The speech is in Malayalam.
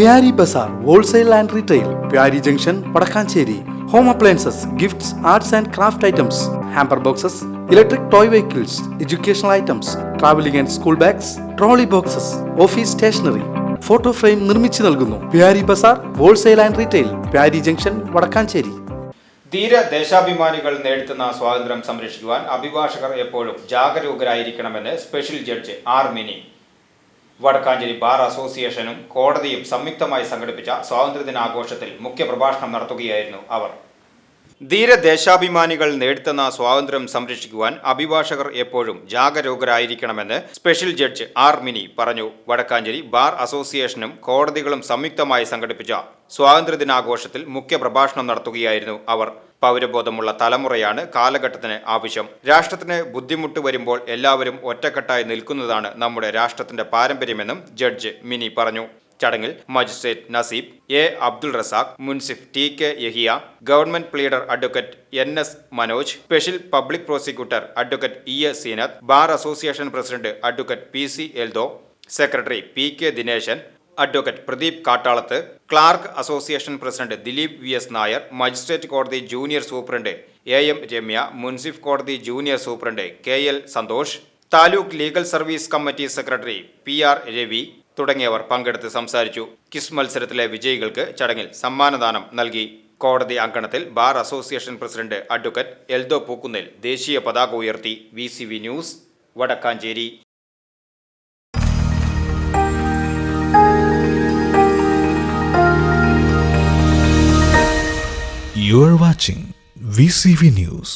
Pyari Bazar wholesale and retail Pyari junction Vadakkanchery. Home appliances gifts arts and craft items hamper boxes electric toy vehicles educational items travelling and school bags trolley boxes office stationery photo frame നിർമ്മിച്ചു നൽകുന്നു. Pyari Bazar wholesale and retail Pyari junction Vadakkanchery. ധീര ദേശാഭിമാനികൾ നേടുത്തുന്ന സ്വാതന്ത്ര്യം സംരക്ഷിക്കുവാൻ അഭിഭാഷകർ എപ്പോഴും ജാഗരൂകരായിരിക്കണമെന്ന് special judge R Mini. Vadakkanchery bar അസോസിയേഷനും കോടതിയും സംയുക്തമായി സംഘടിപ്പിച്ച സ്വാതന്ത്ര്യദിനാഘോഷത്തിൽ മുഖ്യപ്രഭാഷണം നടത്തുകയായിരുന്നു അവർ ധീര ദേശാഭിമാനികൾ നേടുത്തുന്ന സ്വാതന്ത്ര്യം സംരക്ഷിക്കുവാൻ അഭിഭാഷകർ എപ്പോഴും ജാഗരൂകരായിരിക്കണമെന്ന് സ്പെഷ്യൽ ജഡ്ജ് ആർ മിനി പറഞ്ഞു. വടക്കാഞ്ചേരി ബാർ അസോസിയേഷനും കോടതികളും സംയുക്തമായി സംഘടിപ്പിച്ച സ്വാതന്ത്ര്യദിനാഘോഷത്തിൽ മുഖ്യപ്രഭാഷണം നടത്തുകയായിരുന്നു അവർ. പൗരബോധമുള്ള തലമുറയാണ് കാലഘട്ടത്തിന് ആവശ്യം. രാഷ്ട്രത്തിന് ബുദ്ധിമുട്ട് വരുമ്പോൾ എല്ലാവരും ഒറ്റക്കെട്ടായി നിൽക്കുന്നതാണ് നമ്മുടെ രാഷ്ട്രത്തിന്റെ പാരമ്പര്യമെന്നും ജഡ്ജ് മിനി പറഞ്ഞു. ചടങ്ങിൽ magistrate Naseeb A. Abdul Razak munsif T. K. Yahiya government pleader advocate N. S. Manoj special public prosecutor advocate E. A. Seenath bar association president advocate P. C. Eldo secretary P. K. Dineshan advocate Pradeep Kattalath clerk association president Dileep V. S. Nair magistrate കോടതി junior superintendent A. M. Ramya munsif കോടതി junior superintendent K. L. Santhosh taluk legal service committee secretary P. R. Ravi തുടങ്ങിയവർ പങ്കെടുത്ത് സംസാരിച്ചു. കിസ് മത്സരത്തിലെ വിജയികൾക്ക് ചടങ്ങിൽ സമ്മാനദാനം നൽകി. കോടതി അങ്കണത്തിൽ bar association president advocate Eldo Pookkunnil ദേശീയ പതാക ഉയർത്തി. V C V news Vadakkanchery. You watching VCV News.